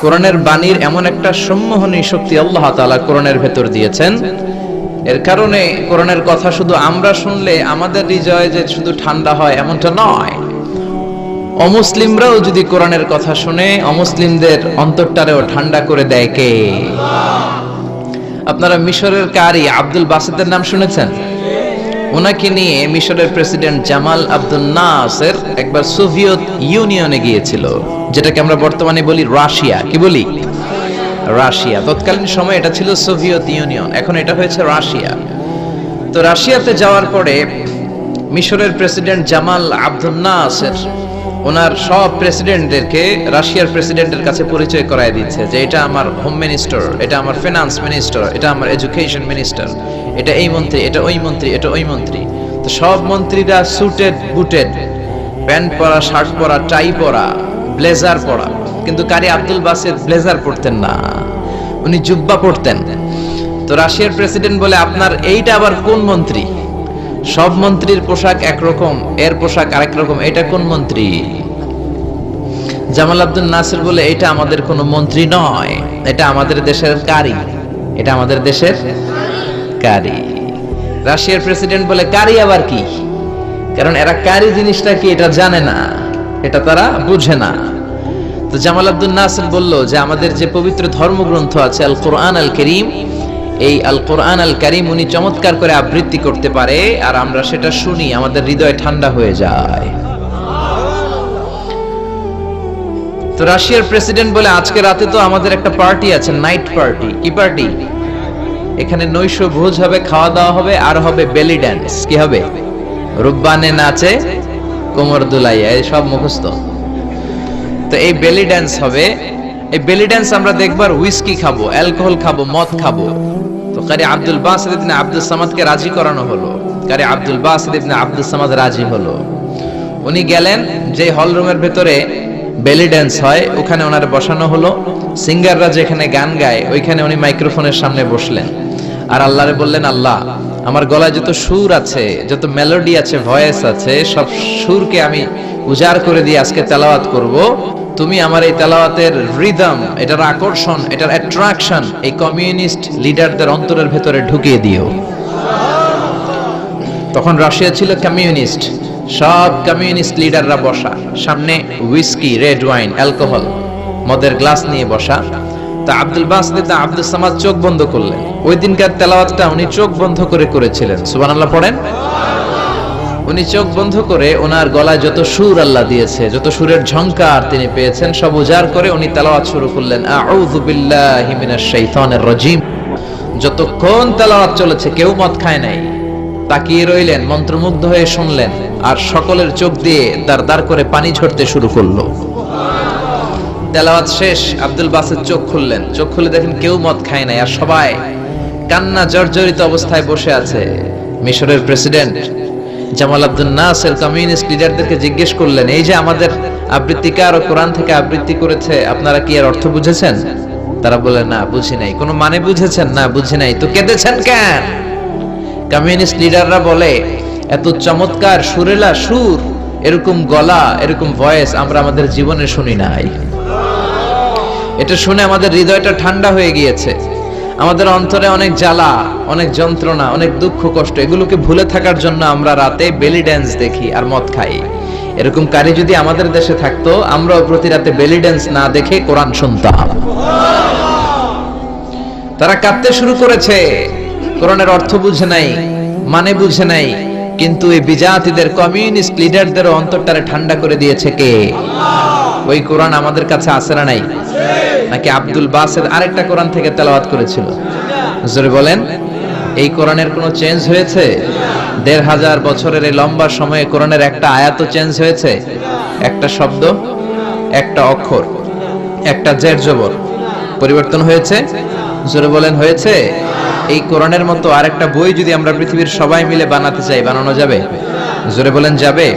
কোরআনের বাণীর এমন একটা সম্মোহনী শক্তি আল্লাহ তাআলা কোরআনের ভেতর দিয়েছেন। এর কারণে কোরআনের কথা শুধু আমরা শুনলে আমাদের হৃদয়ে যে শুধু ঠান্ডা হয় এমনটা নয়। অমুসলিমরাও যদি কোরআনের কথা শুনে, অমুসলিমদের অন্তরটারেও ঠান্ডা করে দেয় কে? আপনারা মিশরের কারি আব্দুল বাসেদের নাম শুনেছেন? ওনাকে নিয়ে মিশরের প্রেসিডেন্ট জামাল আব্দুল নাসের একবার সোভিয়েত ইউনিয়নে গিয়েছিল, যেটাকে আমরা বর্তমানে বলি রাশিয়া। কি বলি? রাশিয়া। তৎকালীন সময় এটা ছিল সোভিয়েত ইউনিয়ন, এখন এটা হয়েছে রাশিয়া। তো রাশিয়াতে যাওয়ার পরে মিশরের প্রেসিডেন্ট জামাল আব্দুল নাসের ওনার সব প্রেসিডেন্টদেরকে রাশিয়ার প্রেসিডেন্টের কাছে পরিচয় করায় দিচ্ছে যে এটা আমার হোম মিনিস্টার এটা আমার ফিনান্স মিনিস্টার এটা আমার এডুকেশন মিনিস্টার এটা এই মন্ত্রী, এটা ওই মন্ত্রী, এটা ওই মন্ত্রী। তো সব মন্ত্রীরা সুটেড বুটেড প্যান্ট পরা, শার্ট পরা টাই পরা ব্লেজার পরা। কিন্তু কারি আব্দুল বাসেদ ব্লেজার পরতেন না। উনি জুব্বা পরতেন। তো রাশিয়ার প্রেসিডেন্ট বলে, আপনার এইটা আবার কোন মন্ত্রী? সব মন্ত্রীর পোশাক একরকম, এর পোশাক আরেক রকম, এটা কোন মন্ত্রী? জামাল আব্দুল নাসির বলে, এটা আমাদের কোনো মন্ত্রী নয়। এটা আমাদের দেশের কারি এটা আমাদের দেশের কারি রাশিয়ার প্রেসিডেন্ট বলে কারি আবার কি? কারণ এরা কারি জিনিসটা কি এটা জানে না। এটা তারা বুঝে না। তো জামাল আব্দুল নাসির বলল যে, আমাদের যে পবিত্র ধর্মগ্রন্থ আছে আল কোরআন আল করিম এই আল কোরআন আল করিম উনি চমৎকার করে আবৃত্তি করতে পারে, আর আমরা সেটা শুনি, আমাদের হৃদয় ঠান্ডা হয়ে যায়। তো রাশিয়ার প্রেসিডেন্ট বলে আজকে রাতে তো আমাদের একটা পার্টি আছে, নাইট পার্টি। কি পার্টি? এখানে নৈশ ভোজ হবে খাওয়া দাওয়া হবে, আর হবে বেলি ড্যান্স কি হবে? রুব্বানে নাচে, কোমর দুলাইয়া, এই সব মুখস্থ। তো এই বেলি ড্যান্স হবে। এই বেলি ড্যান্স আমরা দেখবার হুইস্কি খাব অ্যালকোহল খাব, মদ খাব। তো কারি আব্দুল বাসিদ ইবনে আব্দুল সামাদকে রাজি করানো হলো। কারি আব্দুল বাসিদ ইবনে আব্দুল সামাদ রাজি হলো। উনি গেলেন যে হল রুমের ভেতরে বেলি ড্যান্স হয়, ওখানে ওনার বসানো হলো। সিঙ্গাররা যেখানে গান গায়, ওইখানে উনি মাইক্রোফোনের সামনে বসলেন। আর আল্লাহরে বললেন, আল্লাহ, আমার গলায় যত সুর আছে, যত মেলোডি আছে ভয়েস আছে, সব সুরকে আমি উজাড় করে দিয়ে আজকে তেলাওয়াত করব। তুমি আমার এই তেলাওয়াতের রিদম এটার আকর্ষণ, এটার অ্যাট্রাকশন এই কমিউনিস্ট লিডারদের অন্তরের ভেতরে ঢুকিয়ে দিও। তখন রাশিয়া ছিল কমিউনিস্ট সব কমিউনিস্ট লিডাররা বসা। সামনে হুইস্কি রেড ওয়াইন অ্যালকোহল মদের গ্লাস নিয়ে বসা। তা আব্দুল বাসিদ আব্দুল সামাদ চোখ বন্ধ করলেন। ওই দিনকার তেলাওয়াতটা উনি চোখ বন্ধ করে করেছিলেন। সুবহানাল্লাহ পড়েন? উনি চোখ বন্ধ করে ওনার গলায় যত সুর আল্লাহ দিয়েছে, যত সুরের ঝংকার তিনি পেয়েছেন, সব উজাড় করে উনি তেলাওয়াত শুরু করলেন। আউযু বিল্লাহি মিনাশ শাইতানির রাজিম। যতক্ষণ তেলাওয়াত চলেছে, কেউ মদ খায় নাই। তাকিয়ে রইলেন, মন্ত্রমুগ্ধ হয়ে শুনলেন আর সকলের চোখ দিয়ে দার দার করে পানি ঝরতে শুরু করল। তেলাওয়াত শেষ, আব্দুল বাসের চোখ খুললেন। চোখ খুলে দেখেন কেউ মদ খায় নাই আর সবাই কান্না, জর্জরিত অবস্থায় বসে আছে। মিশরের president Gamal Abdel Nasser communist লিডারদেরকে জিজ্ঞেস করলেন, এই যে আমাদের আবৃত্তিকার ও কোরআন থেকে আবৃত্তি করেছে, আপনারা কি এর অর্থ বুঝেছেন? তারা বলে না, বুঝি নাই। কোনো মানে বুঝেছেন? না, বুঝি নাই। তো কেঁদেছেন কেন? কমিউনিস্ট লিডাররা বলে, এত চমৎকার সুরেলা সুর, এরকম গলা, এরকম ভয়েস আমরা আমাদের জীবনে শুনি নাই। এটা শুনে আমাদের হৃদয়টা ঠান্ডা হয়ে গিয়েছে। আমাদের অন্তরে অনেক জ্বালা, অনেক যন্ত্রণা, অনেক দুঃখ, কষ্ট, এগুলোকে ভুলে থাকার জন্য আমরা রাতে বেলি ড্যান্স দেখি আর মদ খাই। এরকম কারি যদি আমাদের দেশে থাকতো, আমরাও প্রতি রাতে বেলি ড্যান্স না দেখে কোরআন শুনতাম। তারা কাঁদতে শুরু করেছে। কোরআনের অর্থ বুঝে নাই মানে বুঝে নাই, কিন্তু এই বিজাতিদের, কমিউনিস্ট লিডারদের অন্তরটারে ঠান্ডা করে দিয়েছে কে? ওই কোরআন আমাদের কাছে আছে না নাই? নাকি আব্দুল বাসেদ আরেকটা কোরআন থেকে তেলাওয়াত করেছিল? জোরে বলেন, এই কোরআনের কোনো চেঞ্জ হয়েছে? দেড় হাজার বছরের এই লম্বা সময়ে কোরআনের একটা আয়াত চেঞ্জ হয়েছে? একটা শব্দ, একটা অক্ষর, একটা জের জবর। পরিবর্তন হয়েছে? জোরে বলেন, হয়েছে? এই কোরআনের মতো আরেকটা বই যদি আমরা পৃথিবীর সবাই মিলে বানাতে চাই, বানানো যাবে? জোরে বলেন, যাবে?